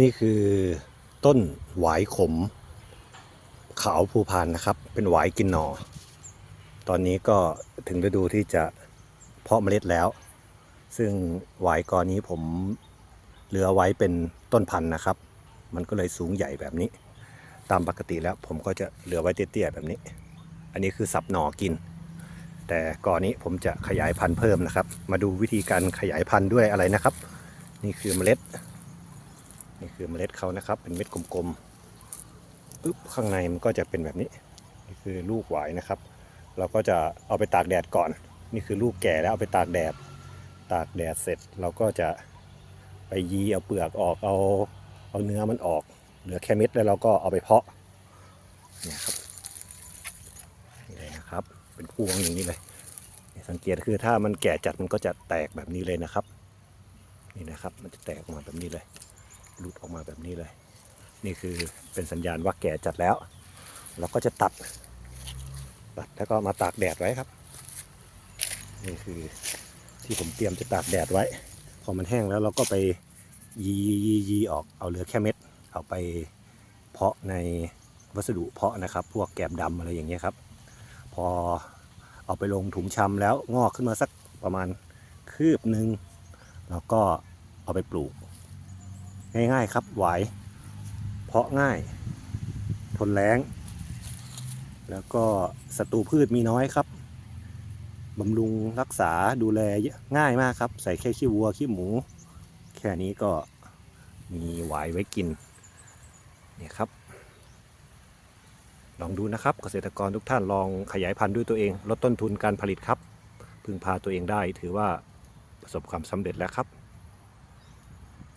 นี่คือต้นหวายขม ขาวภูพานนะครับ เป็นหวายกินหนอ ตอนนี้ก็ถึงฤดูที่จะเพาะเมล็ดแล้ว ซึ่งหวายกอนี้ผมเหลือไว้เป็นต้นพันธุ์นะครับ มันก็เลยสูงใหญ่แบบนี้ ตามปกติแล้วผมก็จะเหลือไว้เตี้ยๆแบบนี้ อันนี้คือสับหนอกิน แต่ก่อนนี้ผมจะขยายพันธุ์เพิ่มนะครับ มาดูวิธีการขยายพันธุ์ด้วยอะไรนะครับ นี่คือเมล็ด นี่คือเมล็ดเขานะครับ เป็นเม็ดกลมๆปึ๊บข้างในมันก็จะเป็นแบบนี้ นี่คือลูกหวายนะครับ เราก็จะเอาไปตากแดดก่อน นี่คือลูกแก่แล้วเอาไปตากแดด ตากแดดเสร็จเราก็จะไปยีเอาเปลือกออกเอาเอาเนื้อมันออก เหลือแค่เม็ดแล้วเราก็เอาไปเพาะเนี่ยครับนี่เลยนะครับ เป็นพวงอย่างนี้เลย สังเกตคือถ้ามันแก่จัดมันก็จะแตกแบบนี้เลยนะครับ นี่นะครับ มันจะแตกออกมาแบบนี้เลย หลุดออกมาแบบนี้เลย นี่คือเป็นสัญญาณว่าแก่จัดแล้ว เราก็จะตัด ตัดแล้วก็มาตากแดดไว้ครับ นี่คือที่ผมเตรียมจะตากแดดไว้ พอมันแห้งแล้วเราก็ไปยียียีออกเอาเหลือแค่เม็ด เอาไปเพาะในวัสดุเพาะนะครับ พวกแกบดำอะไรอย่างเงี้ยครับ พอเอาไปลงถุงชำแล้วงอกขึ้นมาสักประมาณคืบหนึ่งแล้วก็เอาไปปลูก ง่ายๆครับไหวายเพาะง่าย ทนแรงแล้วก็ศัตรูพืชมีน้อยครับบำรุงรักษาดูแลง่ายมากครับ ใส่แค่ขี้วัวขี้หมู แค่นี้ก็มีหวายไว้กินเนี่ยครับ ลองดูนะครับเกษตรกรทุกท่านลองขยายพันธุ์ด้วยตัวเอง ลดต้นทุนการผลิตครับ พึ่งพาตัวเองได้ถือว่าประสบความสำเร็จแล้วครับ